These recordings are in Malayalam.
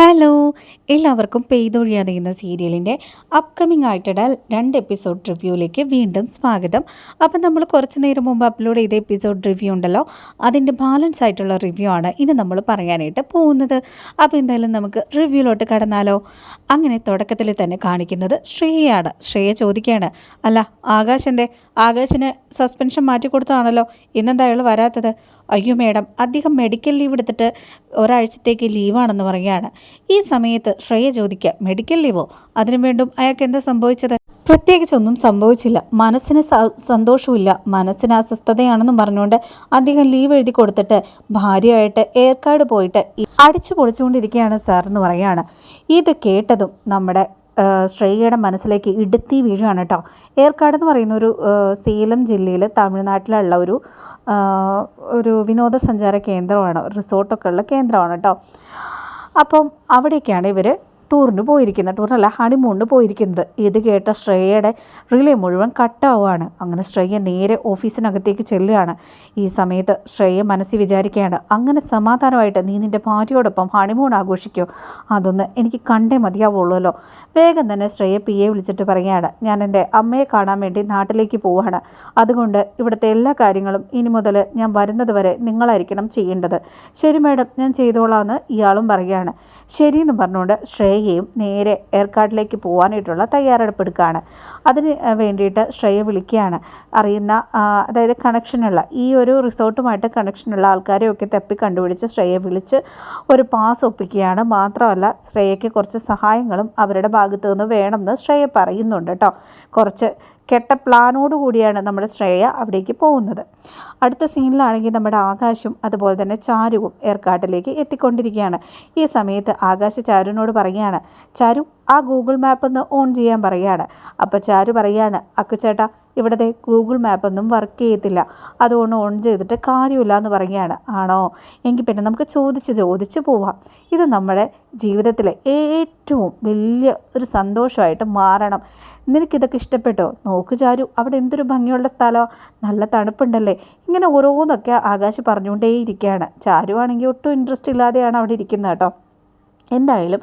ഹലോ എല്ലാവർക്കും പെയ്തൊഴിയാതെ എന്ന സീരിയലിന്റെ അപ്കമിങ് ആയിട്ടുള്ള രണ്ട് എപ്പിസോഡ് റിവ്യൂയിലേക്ക് വീണ്ടും സ്വാഗതം. അപ്പം നമ്മൾ കുറച്ച് നേരം മുമ്പ് അപ്ലോഡ് ചെയ്ത എപ്പിസോഡ് റിവ്യൂ ഉണ്ടല്ലോ അതിന്റെ ബാലൻസ് ആയിട്ടുള്ള റിവ്യൂ ആണ് ഇനി നമ്മൾ പറയാനായിട്ട് പോകുന്നത്. അപ്പോൾ എന്തായാലും നമുക്ക് റിവ്യൂലോട്ട് കടന്നാലോ? അങ്ങനെ തുടക്കത്തിൽ തന്നെ കാണിക്കുന്നത് ശ്രേയയാണ്. ശ്രേയ ചോദിക്കുകയാണ് അല്ല ആകാശ് എന്തേ? ആകാശിന് സസ്പെൻഷൻ മാറ്റി കൊടുത്തതാണല്ലോ ഇന്നെന്താ അയാൾ വരാത്തത്? അയ്യോ മേഡം അദ്ദേഹം മെഡിക്കൽ ലീവ് എടുത്തിട്ട് ഒരാഴ്ചത്തേക്ക് ലീവാണെന്ന് പറയുകയാണ്. ഈ സമയത്ത് ശ്രേയ ചോദിക്കുക മെഡിക്കൽ ലീവോ അതിനു വേണ്ടും അയാൾക്ക് എന്താ സംഭവിച്ചത്? പ്രത്യേകിച്ചൊന്നും സംഭവിച്ചില്ല. മനസ്സിന് സന്തോഷമില്ല. മനസ്സിന് അസ്വസ്ഥതയാണെന്നും പറഞ്ഞുകൊണ്ട് അദ്ദേഹം ലീവ് എഴുതി കൊടുത്തിട്ട് ഭാര്യയായിട്ട് ഏർക്കാട് പോയിട്ട് അടിച്ചു പൊളിച്ചുകൊണ്ടിരിക്കുകയാണ് സാർ എന്ന് പറയുകയാണ് ഇത് കേട്ടതും നമ്മുടെ ശ്രേയയുടെ മനസ്സിലേക്ക് ഇടുത്തി വീഴുകയാണ് കേട്ടോ. ഏർക്കാട് എന്ന് പറയുന്ന ഒരു സേലം ജില്ലയിൽ തമിഴ്നാട്ടിലുള്ള ഒരു ഒരു വിനോദസഞ്ചാര കേന്ദ്രമാണ്. റിസോർട്ടൊക്കെ ഉള്ള കേന്ദ്രമാണ് കേട്ടോ. അപ്പം അവിടേക്കാണ് ഇവർ ടൂറിന് പോയിരിക്കുന്നത് ടൂറിനല്ല ഹണിമൂണിന് പോയിരിക്കുന്നത്. ഇത് കേട്ട ശ്രേയയുടെ റിലേ മുഴുവൻ കട്ടാവുകയാണ്. അങ്ങനെ ശ്രേയ നേരെ ഓഫീസിനകത്തേക്ക് ചെല്ലുകയാണ്. ഈ സമയത്ത് ശ്രേയ മനസ്സിൽ വിചാരിക്കുകയാണ് അങ്ങനെ സമാധാനമായിട്ട് നീ നിന്റെ ഭാര്യയോടൊപ്പം ഹണിമൂൺ ആഘോഷിക്കോ. അതൊന്ന് എനിക്ക് കണ്ടേ മതിയാവുള്ളൂല്ലോ. വേഗം തന്നെ ശ്രേയ പി എ വിളിച്ചിട്ട് പറയുകയാണ് ഞാൻ എന്റെ അമ്മയെ കാണാൻ വേണ്ടി നാട്ടിലേക്ക് പോവുകയാണ്. അതുകൊണ്ട് ഇവിടുത്തെ എല്ലാ കാര്യങ്ങളും ഇനി മുതൽ ഞാൻ വരുന്നത് വരെ നിങ്ങളായിരിക്കണം ചെയ്യേണ്ടത്. ശരി മാഡം ഞാൻ ചെയ്തോളാമെന്ന് ഇയാളും പറയുകയാണ്. ശരിയെന്ന് പറഞ്ഞുകൊണ്ട് ശ്രേയയും നേരെ ഏർക്കാട്ടിലേക്ക് പോകാനായിട്ടുള്ള തയ്യാറെടുപ്പെടുക്കുകയാണ് അതിന് വേണ്ടിയിട്ട് ശ്രേയ വിളിക്കുകയാണ്. അറിയുന്ന അതായത് കണക്ഷനുള്ള ഈ ഒരു റിസോർട്ടുമായിട്ട് കണക്ഷനുള്ള ആൾക്കാരെയൊക്കെ തപ്പി കണ്ടുപിടിച്ച് ശ്രേയ വിളിച്ച് ഒരു പാസ് ഒപ്പിക്കുകയാണ്. മാത്രമല്ല ശ്രേയയ്ക്ക് കുറച്ച് സഹായങ്ങളും അവരുടെ ഭാഗത്തു നിന്ന് വേണമെന്ന് ശ്രേയ പറയുന്നുണ്ട് കേട്ടോ. കുറച്ച് കെട്ട പ്ലാനോട് കൂടിയാണ് നമ്മുടെ ശ്രേയ അവിടേക്ക് പോകുന്നത്. അടുത്ത സീനിലാണെങ്കിൽ നമ്മുടെ ആകാശും അതുപോലെ തന്നെ ചാരുവും ഏർക്കാട്ടിലേക്ക് എത്തിക്കൊണ്ടിരിക്കുകയാണ്. ഈ സമയത്ത് ആകാശ് ചാരുവിനോട് പറയുകയാണ് ചാരു ആ ഗൂഗിൾ മാപ്പ് ഒന്ന് ഓൺ ചെയ്യാൻ പറയുകയാണ്. അപ്പോൾ ചാരു പറയുകയാണ് അക്കുച്ചേട്ടാ ഇവിടുത്തെ ഗൂഗിൾ മാപ്പൊന്നും വർക്ക് ചെയ്യത്തില്ല. അതുകൊണ്ട് ഓൺ ചെയ്തിട്ട് കാര്യമില്ല എന്ന് പറയുകയാണ്. ആണോ? എങ്കിൽ പിന്നെ നമുക്ക് ചോദിച്ച് ചോദിച്ച് പോവാം. ഇത് നമ്മുടെ ജീവിതത്തിലെ ഏറ്റവും വലിയ ഒരു സന്തോഷമായിട്ട് മാറണം. നിനക്കിതൊക്കെ ഇഷ്ടപ്പെട്ടോ? നോക്ക് ചാരു അവിടെ എന്തൊരു ഭംഗിയുള്ള സ്ഥലമാണ് നല്ല തണുപ്പുണ്ടല്ലേ? ഇങ്ങനെ ഓരോന്നൊക്കെ ആകാശ് പറഞ്ഞുകൊണ്ടേയിരിക്കുകയാണ്. ചാരു ആണെങ്കിൽ ഒട്ടും ഇൻട്രസ്റ്റ് ഇല്ലാതെയാണ് അവിടെ ഇരിക്കുന്നത് കേട്ടോ. എന്തായാലും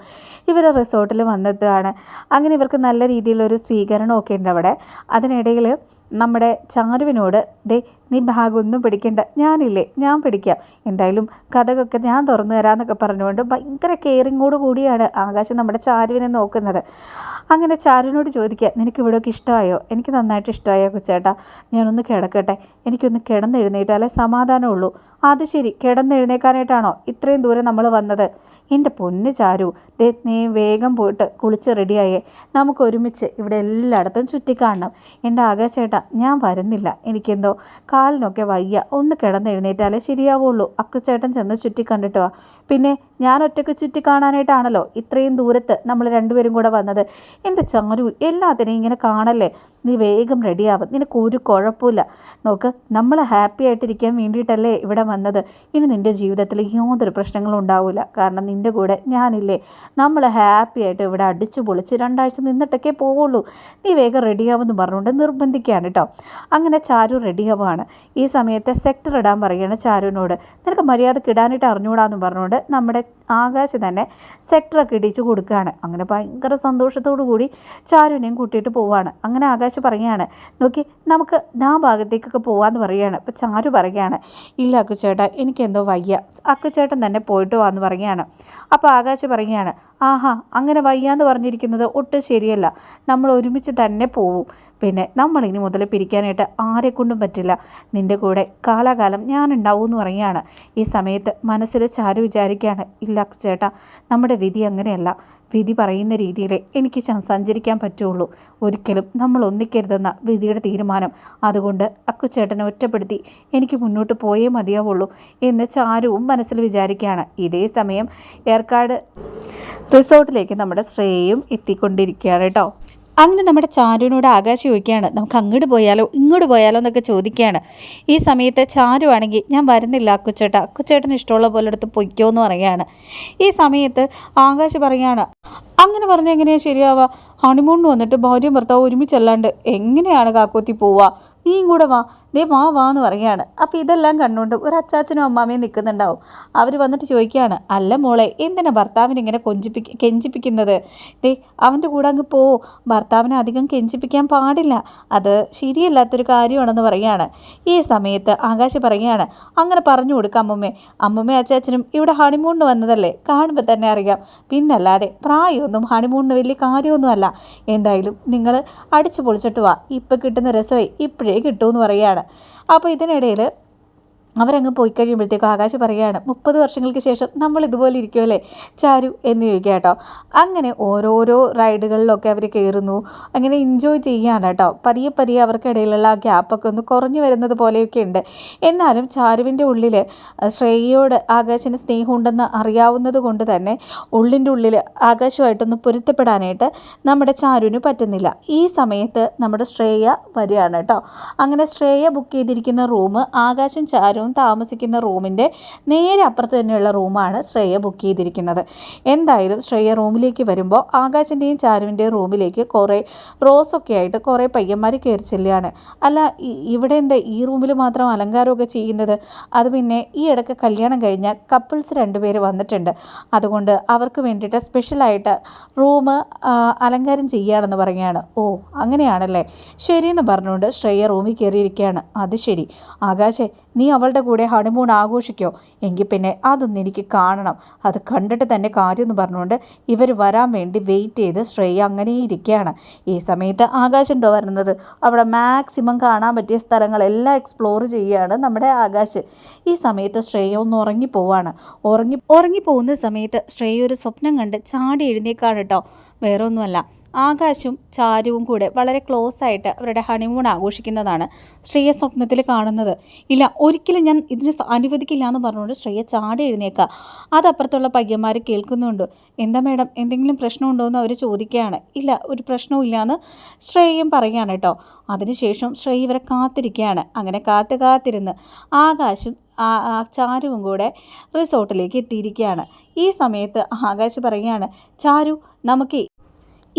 ഇവർ റിസോർട്ടിൽ വന്നതാണ് അങ്ങനെ ഇവർക്ക് നല്ല രീതിയിലൊരു സ്വീകരണമൊക്കെ ഉണ്ട് അവിടെ. അതിനിടയിൽ നമ്മുടെ ചാരുവിനോട് ദേ നീ ഭാഗമൊന്നും പിടിക്കണ്ട. ഞാനില്ലേ ഞാൻ പിടിക്കാം. എന്തായാലും കഥകൊക്കെ ഞാൻ തുറന്നു തരാമെന്നൊക്കെ പറഞ്ഞുകൊണ്ട് ഭയങ്കര കെയറിങ്ങോട് കൂടിയാണ് ആകാശം നമ്മുടെ ചാരുവിനെ നോക്കുന്നത്. അങ്ങനെ ചാരുവിനോട് ചോദിക്കുക നിനക്ക് ഇവിടെയൊക്കെ ഇഷ്ടമായോ? എനിക്ക് നന്നായിട്ട് ഇഷ്ടമായോ കൊച്ചേട്ടാ? ഞാനൊന്ന് കിടക്കട്ടെ. എനിക്കൊന്ന് കിടന്നെഴുന്നേറ്റാലേ സമാധാനമുള്ളൂ. അത് ശരി. കിടന്നെഴുന്നേക്കാനായിട്ടാണോ ഇത്രയും ദൂരം നമ്മൾ വന്നത്? എന്റെ പൊന്ന് ചാരു. ദേ നീ വേഗം പോയിട്ട് കുളിച്ച് റെഡിയായേ. നമുക്ക് ഒരുമിച്ച് ഇവിടെ എല്ലായിടത്തും ചുറ്റിക്കാണണം. എന്റെ ആകാശേട്ടാ ഞാൻ വരുന്നില്ല. എനിക്കെന്തോ കാലിനൊക്കെ വയ്യ. ഒന്ന് കിടന്ന് കിടന്നെഴുന്നേറ്റാലേ ശരിയാവുള്ളൂ. അക്കുച്ചേട്ടൻ ചെന്ന് ചുറ്റി കണ്ടിട്ട് വാ. പിന്നെ ഞാൻ ഒറ്റയ്ക്ക് ചുറ്റി കാണാനായിട്ടാണല്ലോ ഇത്രയും ദൂരത്ത് നമ്മൾ രണ്ടുപേരും കൂടെ വന്നത്. എന്റെ ചാരു എല്ലാത്തിനെയും ഇങ്ങനെ കാണല്ലേ? നീ വേഗം റെഡിയാവും. നിനക്ക് ഒരു കുഴപ്പമില്ല. നോക്ക് നമ്മൾ ഹാപ്പി ആയിട്ടിരിക്കാൻ വേണ്ടിയിട്ടല്ലേ ഇവിടെ വന്നത്. ഇനി നിന്റെ ജീവിതത്തിൽ യാതൊരു പ്രശ്നങ്ങളും ഉണ്ടാവില്ല. കാരണം നിന്റെ കൂടെ ഞാനില്ലേ നമ്മൾ ഹാപ്പി ആയിട്ട് ഇവിടെ അടിച്ചു പൊളിച്ച് രണ്ടാഴ്ച നിന്നിട്ടൊക്കെ പോവുള്ളൂ. നീ വേഗം റെഡിയാവുമെന്ന് പറഞ്ഞുകൊണ്ട് നിർബന്ധിക്കുകയാണ് കേട്ടോ അങ്ങനെ ചാരു റെഡിയാവുകയാണ് ഈ സമയത്തെ സെക്ടർ ഇടാൻ പറയുകയാണ് ചാരുവിനോട്. നിനക്ക് മര്യാദ ഇടാനായിട്ട് അറിഞ്ഞുകൂടാന്ന് പറഞ്ഞുകൊണ്ട് നമ്മുടെ ആകാശ് തന്നെ സെക്ടറൊക്കെ ഇടിച്ചു കൊടുക്കുകയാണ്. അങ്ങനെ ഭയങ്കര സന്തോഷത്തോടു കൂടി ചാരുവിനെയും കൂട്ടിയിട്ട് പോവാണ് അങ്ങനെ ആകാശ് പറയുകയാണ്. നോക്കി നമുക്ക് ആ ഭാഗത്തേക്കൊക്കെ പോവാന്ന് പറയുകയാണ്. അപ്പോൾ ചാരു പറയുകയാണ് ഇല്ല അക്കുച്ചേട്ടാ എനിക്കെന്തോ വയ്യ. അക്കുച്ചേട്ടൻ തന്നെ പോയിട്ട് വാന്ന് പറയുകയാണ്. അപ്പോൾ ആകാശ് പറയുകയാണ് ആഹാ അങ്ങനെ വയ്യാന്ന് പറഞ്ഞിരിക്കുന്നത് ഒട്ടും ശരിയല്ല. നമ്മൾ ഒരുമിച്ച് തന്നെ പോവും. പിന്നെ നമ്മൾ ഇനി മുതൽ പിരിക്കാനായിട്ട് ആരെക്കൊണ്ടും പറ്റില്ല. നിന്റെ കൂടെ കാലാകാലം ഞാൻ ഉണ്ടാവും എന്ന് പറയുകയാണ്. ഈ സമയത്ത് മനസ്സിൽ ചാരു വിചാരിക്കുകയാണ് ഇല്ല ചേട്ടാ നമ്മുടെ വിധി അങ്ങനെയല്ല. വിധി പറയുന്ന രീതിയിൽ എനിക്ക് സഞ്ചരിക്കാൻ പറ്റുള്ളൂ. ഒരിക്കലും നമ്മൾ ഒന്നിക്കരുതെന്ന വിധിയുടെ തീരുമാനം. അതുകൊണ്ട് അക്കുച്ചേട്ടനെ ഒറ്റപ്പെടുത്തി എനിക്ക് മുന്നോട്ട് പോയേ മതിയാവുള്ളൂ എന്ന് ചാരുവും മനസ്സിൽ വിചാരിക്കുകയാണ്. ഇതേ സമയം ഏർക്കാട് റിസോർട്ടിലേക്ക് നമ്മുടെ ശ്രേയയും എത്തിക്കൊണ്ടിരിക്കുകയാണ് കേട്ടോ. അങ്ങനെ നമ്മുടെ ചാരുവിനോട് ആകാശം ചോദിക്കുകയാണ് നമുക്ക് അങ്ങോട്ട് പോയാലോ? ഇങ്ങോട്ട് പോയാലോ? എന്നൊക്കെ ചോദിക്കുകയാണ്. ഈ സമയത്ത് ചാരു ആണെങ്കിൽ ഞാൻ വരുന്നില്ല അക്കുച്ചേട്ട അക്കുച്ചേട്ടന് ഇഷ്ടമുള്ള പോലെ എടുത്ത് പൊയ്ക്കോ എന്ന് പറയുകയാണ്. ഈ സമയത്ത് ആകാശ് പറയുകയാണ് അങ്ങനെ പറഞ്ഞാൽ എങ്ങനെയാണ് ശരിയാവുക? ഹണിമൂണിന് വന്നിട്ട് ഭാര്യയും ഭർത്താവ് ഒരുമിച്ചല്ലാണ്ട് എങ്ങനെയാണ് കാക്കോത്തി പോവുക? നീയും കൂടെ വാ. ദേ വാ വാ എന്ന് പറയുകയാണ്. അപ്പോൾ ഇതെല്ലാം കണ്ടുകൊണ്ട് ഒരു അച്ചാച്ചനും അമ്മാമയും നിൽക്കുന്നുണ്ടാവും. അവർ വന്നിട്ട് ചോദിക്കുകയാണ് അല്ല മോളെ എന്തിനാ ഭർത്താവിനെ ഇങ്ങനെ കൊഞ്ചിപ്പിക്ക കെഞ്ചിപ്പിക്കുന്നത്? ദേ അവന്റെ കൂടെ അങ്ങ് പോ. ഭർത്താവിനെ അധികം കെഞ്ചിപ്പിക്കാൻ പാടില്ല. അത് ശരിയല്ലാത്തൊരു കാര്യമാണെന്ന് പറയുകയാണ്. ഈ സമയത്ത് ആകാശ് പറയുകയാണ് അങ്ങനെ പറഞ്ഞു കൊടുക്കാം അമ്മുമ്മേ. അമ്മുമ്മ അച്ചാച്ചനും ഇവിടെ ഹണിമൂണിന് വന്നതല്ലേ? കാണുമ്പോൾ തന്നെ അറിയാം. പിന്നല്ലാതെ പ്രായമൊന്നും ഹണിമൂണിന് വലിയ കാര്യമൊന്നുമല്ല. എന്തായാലും നിങ്ങൾ അടിച്ചു പൊളിച്ചിട്ട് വാ. ഇപ്പം കിട്ടുന്ന രസമേ ഇപ്പോഴേ കിട്ടുമെന്ന് പറയുകയാണ്. അപ്പോൾ ഇതിനിടയിൽ അവരങ്ങ് പോയി കഴിയുമ്പോഴത്തേക്കും ആകാശ് പറയുകയാണ് മുപ്പത് വർഷങ്ങൾക്ക് ശേഷം നമ്മൾ ഇതുപോലെ ഇരിക്കുമല്ലേ ചാരു എന്ന് ചോദിക്കുക കേട്ടോ. അങ്ങനെ ഓരോരോ റൈഡുകളിലൊക്കെ അവർ കയറുന്നു. അങ്ങനെ എൻജോയ് ചെയ്യുകയാണ് കേട്ടോ. പതിയെ പതിയെ അവർക്കിടയിലുള്ള ആ ഗ്യാപ്പൊക്കെ ഒന്ന് കുറഞ്ഞു വരുന്നത് പോലെയൊക്കെ ഉണ്ട്. എന്നാലും ചാരുവിന്റെ ഉള്ളിൽ ശ്രേയയോട് ആകാശിന് സ്നേഹമുണ്ടെന്ന് അറിയാവുന്നത് കൊണ്ട് തന്നെ ഉള്ളിന്റെ ഉള്ളിൽ ആകാശമായിട്ടൊന്ന് പൊരുത്തപ്പെടാനായിട്ട് നമ്മുടെ ചാരുവിന് പറ്റുന്നില്ല. ഈ സമയത്ത് നമ്മുടെ ശ്രേയ വരികയാണ് കേട്ടോ. അങ്ങനെ ശ്രേയ ബുക്ക് ചെയ്തിരിക്കുന്ന റൂം ആകാശം ചാരുവും താമസിക്കുന്ന റൂമിന്റെ നേരെ അപ്പുറത്ത് തന്നെയുള്ള റൂമാണ് ശ്രേയ ബുക്ക് ചെയ്തിരിക്കുന്നത്. എന്തായാലും ശ്രേയ റൂമിലേക്ക് വരുമ്പോൾ ആകാശിന്റെയും ചാരുവിന്റെയും റൂമിലേക്ക് കുറേ റോസൊക്കെ ആയിട്ട് കുറേ പയ്യന്മാർ കയറി ചെല്ലുകയാണ്. അല്ല ഇവിടെ എന്താ ഈ റൂമിൽ മാത്രം അലങ്കാരമൊക്കെ ചെയ്യുന്നത്? അത് പിന്നെ ഈ ഇടയ്ക്ക് കല്യാണം കഴിഞ്ഞ കപ്പിൾസ് രണ്ടുപേര് വന്നിട്ടുണ്ട്. അതുകൊണ്ട് അവർക്ക് വേണ്ടിയിട്ട് സ്പെഷ്യലായിട്ട് റൂം അലങ്കാരം ചെയ്യുകയാണെന്ന് പറയുകയാണ്. ഓ അങ്ങനെയാണല്ലേ? ശരിയെന്ന് പറഞ്ഞുകൊണ്ട് ശ്രേയ റൂമിൽ കയറിയിരിക്കുകയാണ്. അത് ശരി. ആകാശേ നീ അവളുടെ കൂടെ ഹണിമൂൺ ആഘോഷിക്കോ. എങ്കിൽ പിന്നെ അതൊന്നും എനിക്ക് കാണണം. അത് കണ്ടിട്ട് തന്നെ കാര്യമെന്ന് പറഞ്ഞുകൊണ്ട് ഇവർ വരാൻ വേണ്ടി വെയിറ്റ് ചെയ്ത് ശ്രേയ അങ്ങനെ ഇരിക്കുകയാണ്. ഈ സമയത്ത് ആകാശുണ്ടോ വരുന്നത്? അവിടെ മാക്സിമം കാണാൻ പറ്റിയ സ്ഥലങ്ങളെല്ലാം എക്സ്പ്ലോർ ചെയ്യുകയാണ് നമ്മുടെ ആകാശ്. ഈ സമയത്ത് ശ്രേയ ഒന്ന് ഉറങ്ങിപ്പോവാണ് ഉറങ്ങി ഉറങ്ങിപ്പോകുന്ന സമയത്ത് ശ്രേയ ഒരു സ്വപ്നം കണ്ട് ചാടി എഴുന്നേക്കാണ് കേട്ടോ. വേറെ ഒന്നുമല്ല ആകാശും ചാരുവും കൂടെ വളരെ ക്ലോസ് ആയിട്ട് അവരുടെ ഹണിമൂൺ ആഘോഷിക്കുന്നതാണ് ശ്രേയ സ്വപ്നത്തിൽ കാണുന്നത്. ഇല്ല ഒരിക്കലും ഞാൻ ഇതിന് അനുവദിക്കില്ല എന്ന് പറഞ്ഞുകൊണ്ട് ശ്രേയ ചാടി എഴുന്നേക്കുക അതപ്പുറത്തുള്ള പയ്യന്മാർ കേൾക്കുന്നുണ്ട്. എന്താ മേഡം എന്തെങ്കിലും പ്രശ്നമുണ്ടോ എന്ന് അവർ ചോദിക്കുകയാണ്. ഇല്ല ഒരു പ്രശ്നവും ഇല്ലയെന്ന് ശ്രേയയും പറയുകയാണ് കേട്ടോ. അതിനുശേഷം ശ്രേയ ഇവരെ കാത്തിരിക്കുകയാണ്. അങ്ങനെ കാത്ത് കാത്തിരുന്ന് ആകാശും ചാരുവും കൂടെ റിസോർട്ടിലേക്ക് എത്തിയിരിക്കുകയാണ്. ഈ സമയത്ത് ആകാശ് പറയുകയാണ് ചാരു നമുക്ക്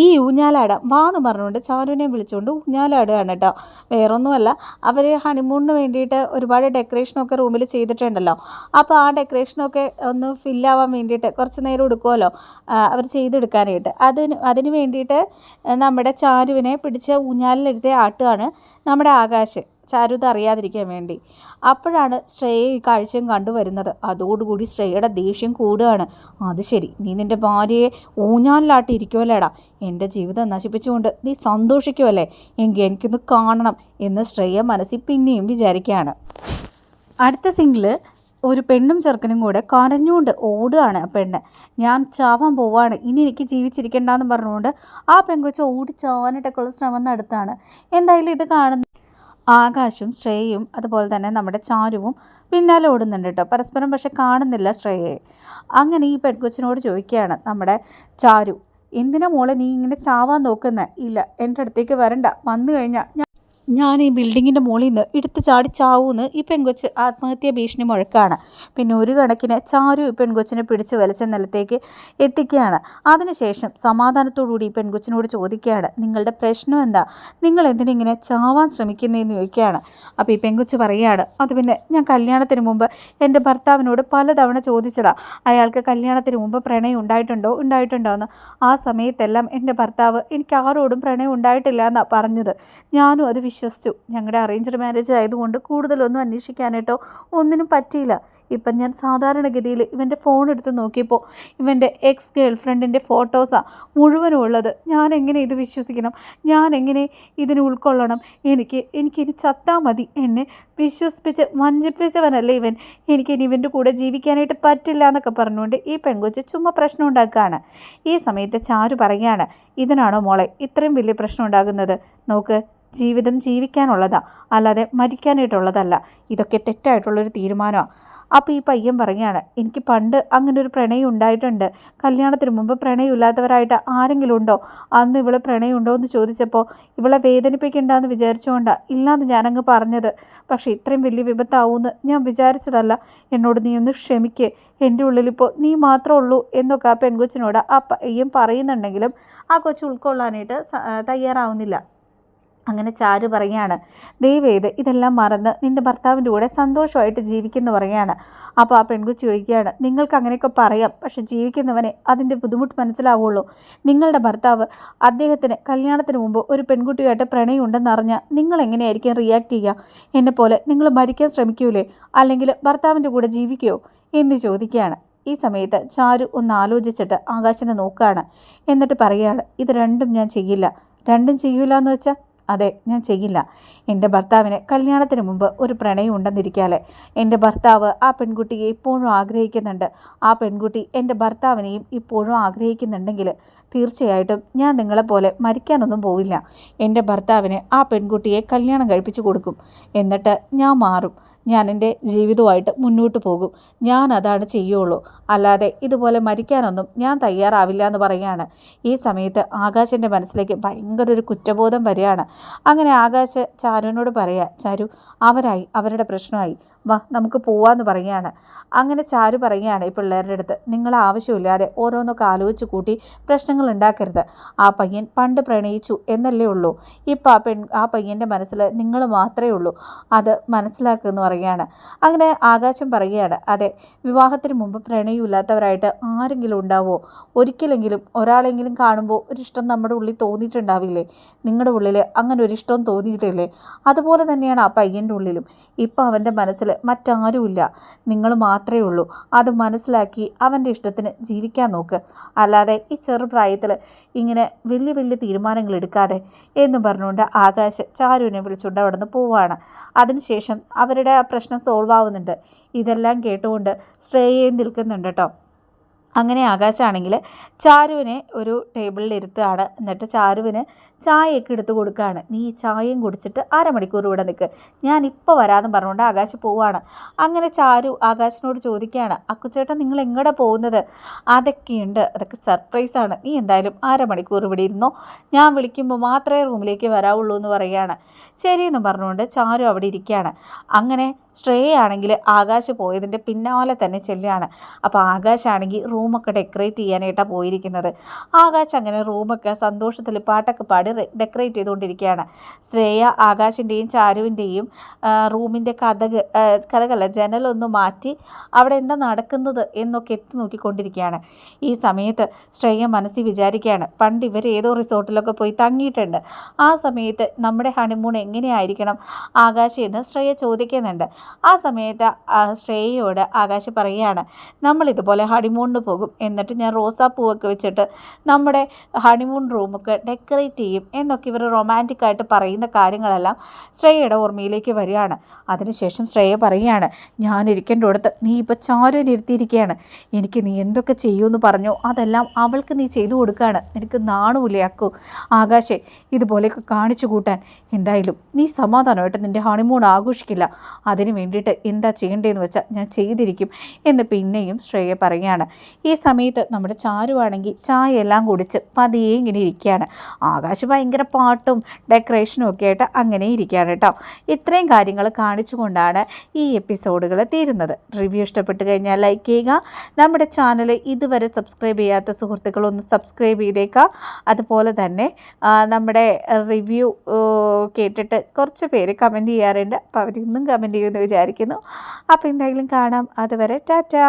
ഈ ഊഞ്ഞാലാടാം വാന്ന് പറഞ്ഞുകൊണ്ട് ചാരുവിനെ വിളിച്ചുകൊണ്ട് ഊഞ്ഞാലാടുകയാണ് കേട്ടോ. വേറൊന്നുമല്ല അവർ ഹണിമൂണിന് വേണ്ടിയിട്ട് ഒരുപാട് ഡെക്കറേഷനൊക്കെ റൂമിൽ ചെയ്തിട്ടുണ്ടല്ലോ. അപ്പോൾ ആ ഡെക്കറേഷനൊക്കെ ഒന്ന് ഫില്ലാവാൻ വേണ്ടിയിട്ട് കുറച്ച് നേരം എടുക്കുമല്ലോ അവർ ചെയ്തെടുക്കാനായിട്ട്. അതിന് അതിന് വേണ്ടിയിട്ട് നമ്മുടെ ചാരുവിനെ പിടിച്ച് ഊഞ്ഞാലിലെടുത്ത് ആട്ടുകയാണ് നമ്മുടെ ആകാശ്. ചാരു അറിയാതിരിക്കാൻ വേണ്ടി. അപ്പോഴാണ് ശ്രേയ ഈ കാഴ്ചയും കണ്ടുവരുന്നത്. അതോടുകൂടി ശ്രേയയുടെ ദേഷ്യം കൂടുകയാണ്. അത് ശരി നീ നിന്റെ ഭാര്യയെ ഊഞ്ഞാലിലാട്ടി ഇരിക്കുമല്ലേടാ എന്റെ ജീവിതം നശിപ്പിച്ചുകൊണ്ട് നീ സന്തോഷിക്കുമല്ലേ എങ്കിൽ എനിക്കൊന്ന് കാണണം എന്ന് ശ്രേയ മനസ്സിൽ പിന്നെയും വിചാരിക്കുകയാണ്. അടുത്ത സിംഗിൾ ഒരു പെണ്ണും ചെറുക്കനും കൂടെ കരഞ്ഞുകൊണ്ട് ഓടുകയാണ് ആ പെണ്ണ്. ഞാൻ ചാവാൻ പോവാണ് ഇനി എനിക്ക് ജീവിച്ചിരിക്കണ്ടെന്ന് പറഞ്ഞുകൊണ്ട് ആ പെങ്കൊച്ച ഓടി ചാവാനായിട്ടൊക്കെയുള്ള ശ്രമം നടത്താണ് എന്തായാലും ഇത് കാണുന്ന ആകാശും ശ്രേയയും അതുപോലെ തന്നെ നമ്മുടെ ചാരുവും പിന്നാലെ ഓടുന്നുണ്ട് കേട്ടോ പരസ്പരം പക്ഷെ കാണുന്നില്ല ശ്രേയയെ. അങ്ങനെ ഈ പെൺകൊച്ചിനോട് ചോദിക്കുകയാണ് നമ്മുടെ ചാരു എന്തിനാ മോളെ നീ ഇങ്ങനെ ചാവാൻ നോക്കുന്നത് ഇല്ല എന്റെ അടുത്തേക്ക് വരണ്ട. വന്നു കഴിഞ്ഞാൽ ഞാൻ ഈ ബിൽഡിങ്ങിന്റെ മുകളിൽ നിന്ന് എടുത്ത് ചാടി ചാവൂന്ന് ഈ പെൺകൊച്ച് ആത്മഹത്യാ ഭീഷണി മുഴക്കാണ്. പിന്നെ ഒരു കണക്കിന് ചാരു ഈ പെൺകൊച്ചിനെ പിടിച്ച് വലച്ച നിലത്തേക്ക് എത്തിക്കുകയാണ്. അതിനുശേഷം സമാധാനത്തോടുകൂടി ഈ പെൺകൊച്ചിനോട് ചോദിക്കുകയാണ് നിങ്ങളുടെ പ്രശ്നം എന്താ? നിങ്ങൾ എന്തിനിങ്ങനെ ചാവാൻ ശ്രമിക്കുന്നതെന്ന് ചോദിക്കുകയാണ്. അപ്പോൾ ഈ പെൺകൊച്ച് പറയുകയാണ് അത് പിന്നെ ഞാൻ കല്യാണത്തിന് മുമ്പ് എന്റെ ഭർത്താവിനോട് പലതവണ ചോദിച്ചതാണ് അയാൾക്ക് കല്യാണത്തിന് മുമ്പ് പ്രണയം ഉണ്ടായിട്ടുണ്ടോ? ഉണ്ടായിട്ടുണ്ടോ എന്ന്. ആ സമയത്തെല്ലാം എന്റെ ഭർത്താവ് എനിക്ക് ആരോടും പ്രണയം ഉണ്ടായിട്ടില്ല എന്നാണ് പറഞ്ഞത്. ഞാനും അത് വിശ്വസിച്ചു. ഞങ്ങളുടെ അറേഞ്ച്ഡ് മാരേജ് ആയതുകൊണ്ട് കൂടുതലൊന്നും അന്വേഷിക്കാനായിട്ടോ ഒന്നിനും പറ്റിയില്ല. ഇപ്പം ഞാൻ സാധാരണഗതിയിൽ ഇവന്റെ ഫോൺ എടുത്ത് നോക്കിയപ്പോൾ ഇവന്റെ എക്സ് ഗേൾ ഫ്രണ്ടിന്റെ ഫോട്ടോസാണ് മുഴുവനും ഉള്ളത്. ഞാൻ എങ്ങനെ ഇത് വിശ്വസിക്കണം? ഞാൻ എങ്ങനെ ഇതിനെ ഉൾക്കൊള്ളണം? എനിക്ക് എനിക്കിനി ചത്താൽ മതി. എന്നെ വിശ്വസിപ്പിച്ച് വഞ്ചിപ്പിച്ചവനല്ലേ ഇവൻ. എനിക്കിനി ഇവന്റെ കൂടെ ജീവിക്കാനായിട്ട് പറ്റില്ല എന്നൊക്കെ പറഞ്ഞുകൊണ്ട് ഈ പെൺകൊച്ച് ചുമ്മാ പ്രശ്നം ഉണ്ടാക്കുകയാണ്. ഈ സമയത്ത് ചാരു പറയുകയാണ് ഇതിനാണോ മോളെ ഇത്രയും വലിയ പ്രശ്നം ഉണ്ടാകുന്നത്? നോക്ക് ജീവിതം ജീവിക്കാനുള്ളതാ അല്ലാതെ മരിക്കാനായിട്ടുള്ളതല്ല. ഇതൊക്കെ തെറ്റായിട്ടുള്ളൊരു തീരുമാനമാണ് അപ്പോൾ ഈ പയ്യൻ പറയുകയാണ് എനിക്ക് പണ്ട് അങ്ങനെ ഒരു പ്രണയം ഉണ്ടായിട്ടുണ്ട്. കല്യാണത്തിന് മുമ്പ് പ്രണയമില്ലാത്തവരായിട്ട് ആരെങ്കിലും ഉണ്ടോ? അന്ന് ഇവളെ പ്രണയമുണ്ടോ എന്ന് ചോദിച്ചപ്പോൾ ഇവളെ വേദനിപ്പിക്കണ്ടെന്ന് വിചാരിച്ചുകൊണ്ടാണ് ഇല്ലാന്ന് ഞാനങ്ങ് പറഞ്ഞത്. പക്ഷേ ഇത്രയും വലിയ വിപത്താവുമെന്ന് ഞാൻ വിചാരിച്ചതല്ല. എന്നോട് നീ ഒന്ന് ക്ഷമിക്ക്. എന്റെ ഉള്ളിലിപ്പോൾ നീ മാത്രമേ ഉള്ളൂ എന്നൊക്കെ ആ പെൺകൊച്ചിനോട് ആ പയ്യൻ പറയുന്നുണ്ടെങ്കിലും ആ കൊച്ചു ഉൾക്കൊള്ളാനായിട്ട് തയ്യാറാവുന്നില്ല. അങ്ങനെ ചാരു പറയുകയാണ് ദയവേത് ഇതെല്ലാം മറന്ന് നിന്റെ ഭർത്താവിന്റെ കൂടെ സന്തോഷമായിട്ട് ജീവിക്കുന്നു പറയുകയാണ്. അപ്പോൾ ആ പെൺകുച്ചി ചോദിക്കുകയാണ് നിങ്ങൾക്ക് അങ്ങനെയൊക്കെ പറയാം പക്ഷെ ജീവിക്കുന്നവനെ അതിന്റെ ബുദ്ധിമുട്ട് മനസ്സിലാവുള്ളൂ. നിങ്ങളുടെ ഭർത്താവ് അദ്ദേഹത്തിന് കല്യാണത്തിന് മുമ്പ് ഒരു പെൺകുട്ടിയായിട്ട് പ്രണയം ഉണ്ടെന്ന് അറിഞ്ഞാൽ നിങ്ങൾ എങ്ങനെയായിരിക്കും റിയാക്ട് ചെയ്യുക? എന്നെ പോലെ നിങ്ങൾ മരിക്കാൻ ശ്രമിക്കൂലേ? അല്ലെങ്കിൽ ഭർത്താവിന്റെ കൂടെ ജീവിക്കുമോ എന്ന് ചോദിക്കുകയാണ്. ഈ സമയത്ത് ചാരു ഒന്ന് ആലോചിച്ചിട്ട് ആകാശനെ നോക്കുകയാണ്. എന്നിട്ട് പറയുകയാണ് ഇത് രണ്ടും ഞാൻ ചെയ്യില്ല. രണ്ടും ചെയ്യൂല എന്ന് വെച്ചാൽ അതെ ഞാൻ ചെയ്യില്ല. എന്റെ ഭർത്താവിന് കല്യാണത്തിന് മുമ്പ് ഒരു പ്രണയം ഉണ്ടെന്നിരിക്കാലെ എന്റെ ഭർത്താവ് ആ പെൺകുട്ടിയെ ഇപ്പോഴും ആഗ്രഹിക്കുന്നുണ്ട്. ആ പെൺകുട്ടി എന്റെ ഭർത്താവിനെയും ഇപ്പോഴും ആഗ്രഹിക്കുന്നുണ്ടെങ്കിൽ തീർച്ചയായിട്ടും ഞാൻ നിങ്ങളെപ്പോലെ മരിക്കാനൊന്നും പോവില്ല. എന്റെ ഭർത്താവിന് ആ പെൺകുട്ടിയെ കല്യാണം കഴിപ്പിച്ചു കൊടുക്കും. എന്നിട്ട് ഞാൻ മാറും. ഞാൻ എന്റെ ജീവിതമായിട്ട് മുന്നോട്ട് പോകും. ഞാൻ അതാണ് ചെയ്യുള്ളൂ. അല്ലാതെ ഇതുപോലെ മരിക്കാനൊന്നും ഞാൻ തയ്യാറാവില്ല എന്ന് പറയുകയാണ്. ഈ സമയത്ത് ആകാശന്റെ മനസ്സിലേക്ക് ഭയങ്കര ഒരു കുറ്റബോധം വരികയാണ്. അങ്ങനെ ആകാശ് ചാരുവിനോട് പറയുക ചാരു അവരായി അവരുടെ പ്രശ്നമായി. വാ നമുക്ക് പോവാന്ന് പറയുകയാണ്. അങ്ങനെ ചാരു പറയുകയാണ് ഈ പിള്ളേരുടെ അടുത്ത് നിങ്ങൾ ആവശ്യമില്ലാതെ ഓരോന്നൊക്കെ ആലോചിച്ച് കൂട്ടി പ്രശ്നങ്ങൾ ഉണ്ടാക്കരുത്. ആ പയ്യൻ പണ്ട് പ്രണയിച്ചു എന്നല്ലേ ഉള്ളൂ. ഇപ്പം ആ പെൺ ആ പയ്യന്റെ മനസ്സിൽ നിങ്ങൾ മാത്രമേ ഉള്ളൂ. അത് മനസ്സിലാക്കുമെന്ന് പറയുകയാണ്. അങ്ങനെ ആകാശം പറയുകയാണ് അതെ വിവാഹത്തിന് മുമ്പ് പ്രണയമില്ലാത്തവരായിട്ട് ആരെങ്കിലും ഉണ്ടാവോ? ഒരിക്കലെങ്കിലും ഒരാളെങ്കിലും കാണുമ്പോൾ ഒരിഷ്ടം നമ്മുടെ ഉള്ളിൽ തോന്നിയിട്ടുണ്ടാവില്ലേ? നിങ്ങളുടെ ഉള്ളിൽ അങ്ങനെ ഒരിഷ്ടം തോന്നിയിട്ടില്ലേ? അതുപോലെ തന്നെയാണ് ആ പയ്യന്റെ ഉള്ളിലും. ഇപ്പം അവന്റെ മനസ്സിൽ മറ്റാരുമില്ല. നിങ്ങൾ മാത്രമേ ഉള്ളൂ. അത് മനസ്സിലാക്കി അവന്റെ ഇഷ്ടത്തിന് ജീവിക്കാൻ നോക്ക്. അല്ലാതെ ഈ ചെറുപ്രായത്തിൽ ഇങ്ങനെ വലിയ വലിയ തീരുമാനങ്ങൾ എടുക്കാതെ എന്ന് പറഞ്ഞുകൊണ്ട് ആകാശ് ചാരുവിനെ വിളിച്ചുകൊണ്ട് അവിടെ നിന്ന് പോവാണ്. അതിനുശേഷം അവരുടെ ആ പ്രശ്നം സോൾവ് ആവുന്നുണ്ട്. ഇതെല്ലാം കേട്ടുകൊണ്ട് ശ്രേയയും നിൽക്കുന്നുണ്ട് കേട്ടോ. അങ്ങനെ ആകാശാണെങ്കിൽ ചാരുവിനെ ഒരു ടേബിളിൽ ഇരുത്തുകയാണ്. എന്നിട്ട് ചാരുവിന് ചായയൊക്കെ എടുത്ത് കൊടുക്കുകയാണ്. നീ ഈ ചായയും കുടിച്ചിട്ട് അരമണിക്കൂർ ഇവിടെ നിൽക്ക്. ഞാൻ ഇപ്പോൾ വരാമെന്ന് പറഞ്ഞുകൊണ്ട് ആകാശ് പോവുകയാണ്. അങ്ങനെ ചാരു ആകാശിനോട് ചോദിക്കുകയാണ്. അക്കുച്ചേട്ടൻ നിങ്ങൾ എങ്ങടെ പോകുന്നത്? അതൊക്കെയുണ്ട്. അതൊക്കെ സർപ്രൈസാണ് നീ എന്തായാലും അരമണിക്കൂർ ഇവിടെ ഇരുന്നോ? ഞാൻ വിളിക്കുമ്പോൾ മാത്രമേ റൂമിലേക്ക് വരാവുള്ളൂ എന്ന് പറയുകയാണ്. ശരിയെന്ന് പറഞ്ഞുകൊണ്ട് ചാരു അവിടെ ഇരിക്കുകയാണ്. അങ്ങനെ ശ്രേയ ആണെങ്കിൽ ആകാശ് പോയതിന്റെ പിന്നാലെ തന്നെ ചെല്ലുകയാണ്. അപ്പോൾ ആകാശാണെങ്കിൽ റൂമൊക്കെ ഡെക്കറേറ്റ് ചെയ്യാനായിട്ടാണ് പോയിരിക്കുന്നത്. ആകാശ് അങ്ങനെ റൂമൊക്കെ സന്തോഷത്തിൽ പാട്ടൊക്കെ പാടി ഡെക്കറേറ്റ് ചെയ്തുകൊണ്ടിരിക്കുകയാണ്. ശ്രേയ ആകാശിന്റെയും ചാരുവിന്റെയും റൂമിന്റെ കഥക് കഥകല്ല ജനലൊന്ന് മാറ്റി അവിടെ എന്താ നടക്കുന്നത് എന്നൊക്കെ എത്തി നോക്കിക്കൊണ്ടിരിക്കുകയാണ്. ഈ സമയത്ത് ശ്രേയ മനസ്സിൽ വിചാരിക്കുകയാണ് പണ്ട് ഇവർ ഏതോ റിസോർട്ടിലൊക്കെ പോയി തങ്ങിയിട്ടുണ്ട്. ആ സമയത്ത് നമ്മുടെ ഹണിമൂൺ എങ്ങനെയായിരിക്കണം? ആകാശ് എന്ന് ശ്രേയ ചോദിക്കുന്നുണ്ട്. ആ സമയത്ത് ശ്രേയയോട് ആകാശ് പറയുകയാണ് നമ്മൾ ഇതുപോലെ ഹണിമൂണിന് പോകും എന്നിട്ട് ഞാൻ റോസാപ്പൂവൊക്കെ വെച്ചിട്ട് നമ്മുടെ ഹണിമൂൺ റൂമൊക്കെ ഡെക്കറേറ്റ് ചെയ്യും. എന്നൊക്കെ ഇവർ റൊമാന്റിക് ആയിട്ട് പറയുന്ന കാര്യങ്ങളെല്ലാം ശ്രേയയുടെ ഓർമ്മയിലേക്ക് വരികയാണ്. അതിനുശേഷം ശ്രേയ പറയുകയാണ് ഞാൻ ഇരിക്കേണ്ടടുത്ത് നീ ഇപ്പോൾ ചാരനിരുത്തിയിരിക്കുകയാണ് എനിക്ക് നീ എന്തൊക്കെ ചെയ്യുമെന്ന് പറഞ്ഞു. അതെല്ലാം അവൾക്ക് നീ ചെയ്തു കൊടുക്കുകയാണ്. നിനക്ക് നാണുമില്ലയാക്കൂ ആകാശേ ഇതുപോലെയൊക്കെ കാണിച്ചു കൂട്ടാൻ എന്തായാലും നീ സമാധാനമായിട്ട് നിന്റെ ഹണിമൂൺ ആഘോഷിക്കില്ല. അതിന് വേണ്ടിയിട്ട് എന്താ ചെയ്യേണ്ടതെന്ന് വെച്ചാൽ ഞാൻ ചെയ്തിരിക്കും. എന്ന് പിന്നെയും ശ്രേയ പറയുകയാണ്. ഈ സമയത്ത് നമ്മുടെ ചാരുവാണെങ്കിൽ ചായ എല്ലാം കുടിച്ച് പതിയെ ഇങ്ങനെ ഇരിക്കുകയാണ്. ആകാശ് ഭയങ്കര പാട്ടും ഡെക്കറേഷനും ഒക്കെ ആയിട്ട് അങ്ങനെ ഇരിക്കുകയാണ് കേട്ടോ. ഇത്രയും കാര്യങ്ങൾ കാണിച്ചുകൊണ്ടാണ് ഈ എപ്പിസോഡുകൾ തീരുന്നത്. റിവ്യൂ ഇഷ്ടപ്പെട്ട് കഴിഞ്ഞാൽ ലൈക്ക് ചെയ്യുക. നമ്മുടെ ചാനൽ ഇതുവരെ സബ്സ്ക്രൈബ് ചെയ്യാത്ത സുഹൃത്തുക്കൾ ഒന്ന് സബ്സ്ക്രൈബ് ചെയ്തേക്കുക. അതുപോലെ തന്നെ നമ്മുടെ റിവ്യൂ കേട്ടിട്ട് കുറച്ച് പേര് കമന്റ് ചെയ്യാറുണ്ട്. അപ്പോൾ അവരിന്നും കമന്റ് ചെയ്യുമെന്ന് വിചാരിക്കുന്നു. അപ്പോൾ എന്തെങ്കിലും കാണാം. അതുവരെ ടാറ്റാ.